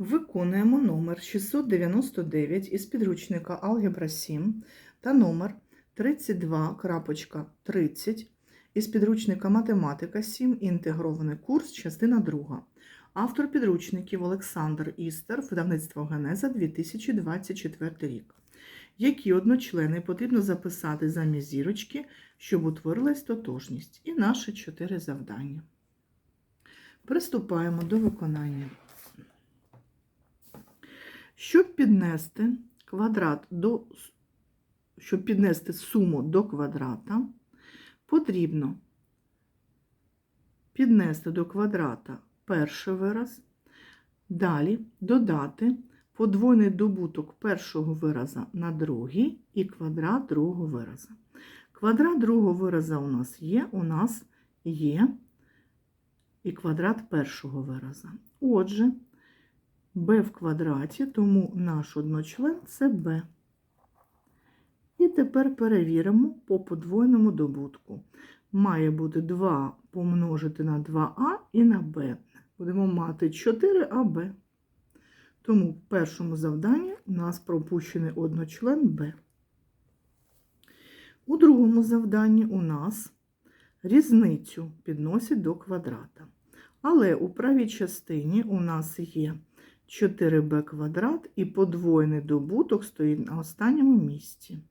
Виконуємо номер 699 із підручника Алгебра 7 та номер 32.30 із підручника Математика 7. Інтегрований курс, частина 2. Автор підручників Олександр Істер, видавництво Генеза 2024 рік. Які одночлени потрібно записати замість зірочки, щоб утворилась тотожність, і наші чотири завдання. Приступаємо до виконання. Щоб піднести квадрат до, щоб піднести суму до квадрата, потрібно піднести до квадрата перший вираз, далі додати подвойний добуток першого вираза на другий і квадрат другого вираза. Квадрат другого вираза у нас є, у нас є і квадрат першого вираза. Отже, b в квадраті, тому наш одночлен це b. І тепер перевіримо по подвойному добутку. Має бути 2 помножити на 2а і на b. Будемо мати 4аб. Тому в першому завданні у нас пропущений одночлен b. У другому завданні у нас різницю підносять до квадрата. Але у правій частині у нас є 4b квадрат і подвоєний добуток стоїть на останньому місці.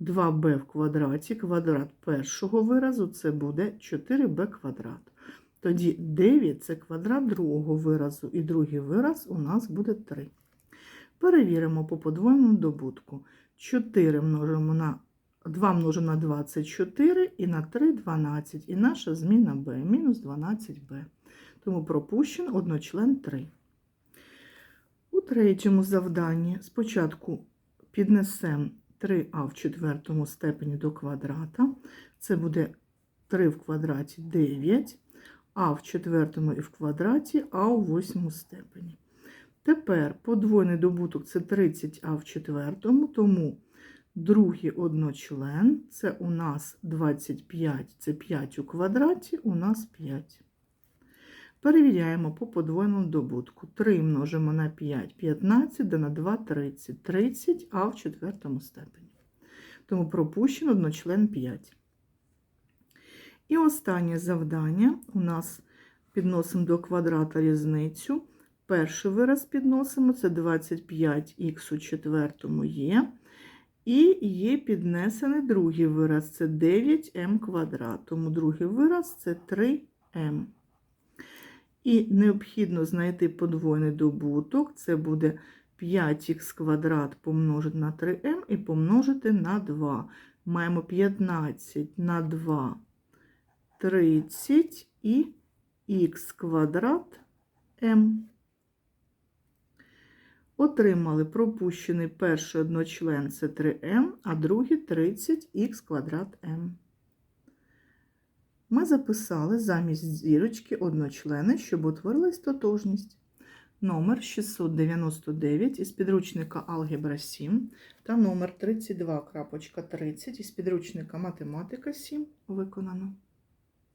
2b в квадраті, квадрат першого виразу це буде 4b квадрат. Тоді 9 це квадрат другого виразу, і другий вираз у нас буде 3. Перевіримо по подвоєному добутку. 4 множимо на 2 множимо на 2 це 4, і на 3 12. І наша зміна b мінус 12b. Тому пропущено одночлен 3. Третьому завданні спочатку піднесемо 3а в четвертому степені до квадрата. Це буде 3 в квадраті 9, а в четвертому і в квадраті, а у восьмому степені. Тепер подвойний добуток це 30а в четвертому, тому другий одночлен це у нас 25, це 5 у квадраті, у нас 5. Перевіряємо по подвойному добутку. 3 множимо на 5, 15, да на 2 30. 30, а в четвертому степені. Тому пропущено одночлен 5. І останнє завдання у нас підносимо до квадрата різницю. Перший вираз підносимо, це 25х у четвертому є. І є піднесений другий вираз, це 9м квадрат. Тому другий вираз це 3м. І необхідно знайти подвойний добуток, це буде 5х квадрат помножити на 3m і помножити на 2. Маємо 15 на 2 30 і х квадрат m. Отримали пропущений перший одночлен це 3m, а другий 30х квадрат m. Ми записали замість зірочки одночлени, щоб утворилась тотожність. Номер 699 із підручника Алгебра 7 та номер 32.30 із підручника Математика 7 виконано.